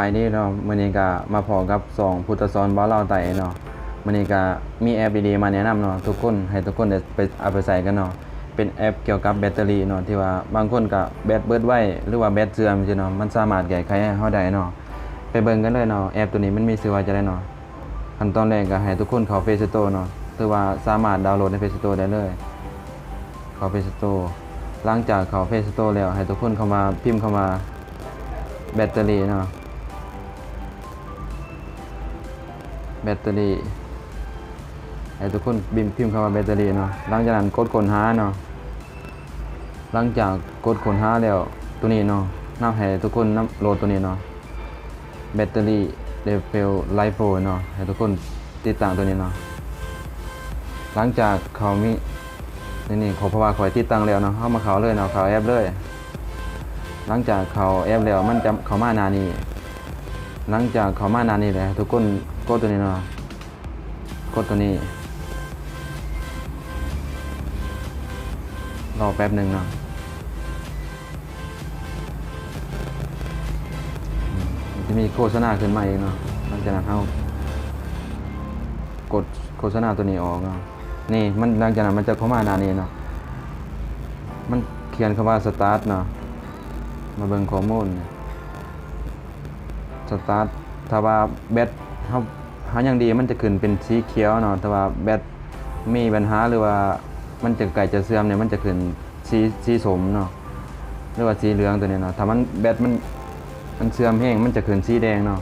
ายดีเนาะมื้อนี้ก็มาพอกับสองพุทธสอนบ่าวลาไต่เนาะมื้อนี้ก็มีแอปดีๆมาแนะนำเนาะทุกคนให้ทุกคนได้ไปเอาไปใส่กันเนาะเป็นแอปเกี่ยวกับแบตเตอรี่เนาะที่ว่าบางคนก็แบตเบิดไว้หรือว่าแบตเสื่อมจังเนาะมันสามารถแก้ไขให้เฮาได้เนาะไปเบิ่งกันเลยเนาะแอปตัวนี้มันมีชื่อว่าจะได้เนาะขั้นตอนแรกก็ให้ทุกคนเข้า Play Store เนาะหรือว่าสามารถดาวน์โหลดใน Play Store ได้เลยเข้า Play Store หลังจากเข้า Play Store แล้วให้ทุกคนเข้ามาพิมพ์เข้ามาแบตเตอรี่เนาะ แบตเตอรี่ให้ทุกคนบิมพิมพ์คำว่าแบตเตอรี่เนาะหลังจากนั้นกดค้นหาเนาะหลังจากกดค้นหาแล้วตัวนี้เนาะนำให้ทุกคนนำโหลดตัวนี้เนาะแบตเตอรี่เดฟลไลโฟเนาะให้ทุกคนติดตั้งตัวนี้เนาะหลังจากเขามีนี่นี่ขาเพราว่าคอยติดตั้งแล้วเนาะเข้ามาเขาเลยเนาะเขาแอปเลย หลังจากเขาแอปแล้วมันจะเขามานานี้หลังจากเขามานานนี่แหละทุกคน กดตัวนี้เนาะกดตัวนี้ รอแป๊บหนึ่งเนาะจะมีโฆษณาขึ้นมาเองเนาะหลังจากนั้นเขากดโฆษณาตัวนี้ออกเนาะนี่มันหลังจากนั้นมันจะเข้ามาหนานนี่เนาะมันเขียนคำว่าสตาร์ทเนาะมาเบิ่งข้อมูลสตาร์ทถ้าว่าแบต เฮาเฮายังดีมันจะขึ้นเป็นสีเขียวเนาะแต่ว่าแบตมีปัญหาหรือว่ามันจะไก่จะเสื่อมเนี่ยมันจะขึ้นสีสีสมเนาะหรือว่าสีเหลืองตัวนี้เนาะถ้ามันแบตมันมันเสื่อมแห้งมันจะขึ้นสีแดงเนาะ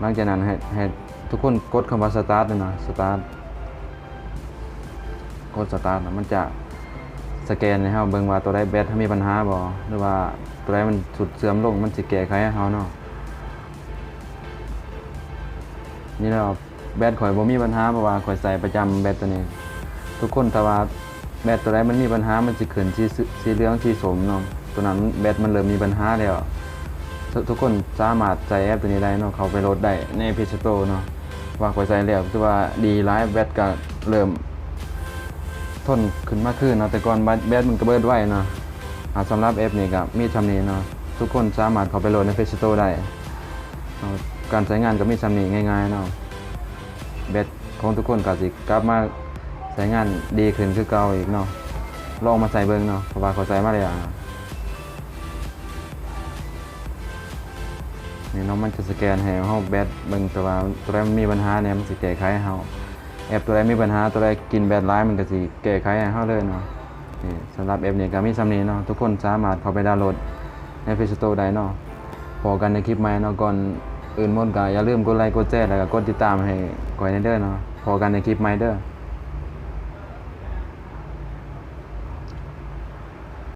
หลังจากนั้นให้ให้ทุกคนกดคำว่าสตาร์ทเลยเนาะสตาร์ทกดสตาร์ทมันจะสแกนให้เฮาเบิ่งว่าตัวใดแบตถ้ามีปัญหาบ่หรือว่าตัวใดมันสุดเสื่อมลงมันสิแก้ไขให้เฮาเนาะ นี่เราแบตข่อยบ่มีปัญหาเพราะว่าข่อยใส่ประจำแบตตัวนี้ ทุกคนแต่ว่าแบตตัวใดมันมีปัญหามันสิขึ้นสีสสีเหลืองสีสมเนาะตัวนั้นแบตมันเริ่มมีปัญหาแล้วทุทุกคนสามารถใช้แอปตัวนี้ได้เนาะเขาไปโหลดได้ใน Play Store เนาะว่าข่อยใส่แล้วคือว่าดีหลายแบตก็เริ่มทนขึ้นมากขึ้นเนาะแต่ก่อนแบตแบตมันก็เบิดไว้เนาะอ่าสำหรับแอปนี้ก็มีชำนี้เนาะทุกคนสามารถเข้าไปโหลดใน Play Store ได้ การใช้งานก็มีชำนี้ง่ายๆเนาะแบตของทุกคนก็สิกลับมาใช้งานดีขึ้นคือเก่าอีกเนาะลองมาใส่เบิ่งเนาะเพราะว่าเขาใส่มาแล้วอะนี่เนาะมันจะสแกนให้เฮาแบตเบิ่งแต่ว่าตัวใดมันมีปัญหาเนี่ยมันสิแก้ไขให้เฮาแอปตัวใดมีปัญหาตัวใดกินแบตหลายมันก็สิแก้ไขให้เฮาเลยเนาะนี่สำหรับแอปนี้ก็มีส่ำนี้เนาะทุกคนสามารถเข้าไปดาวน์โหลดใน Play Store ได้เนาะพอกันในคลิปใหม่เนาะก่อน อื่นหมดก็อย่าลืมกดไลค์กดแชร์แล้วก็กดติดตามให้ก่อยในเด้อเนาะพอกันในคลิปใหม่เด้อ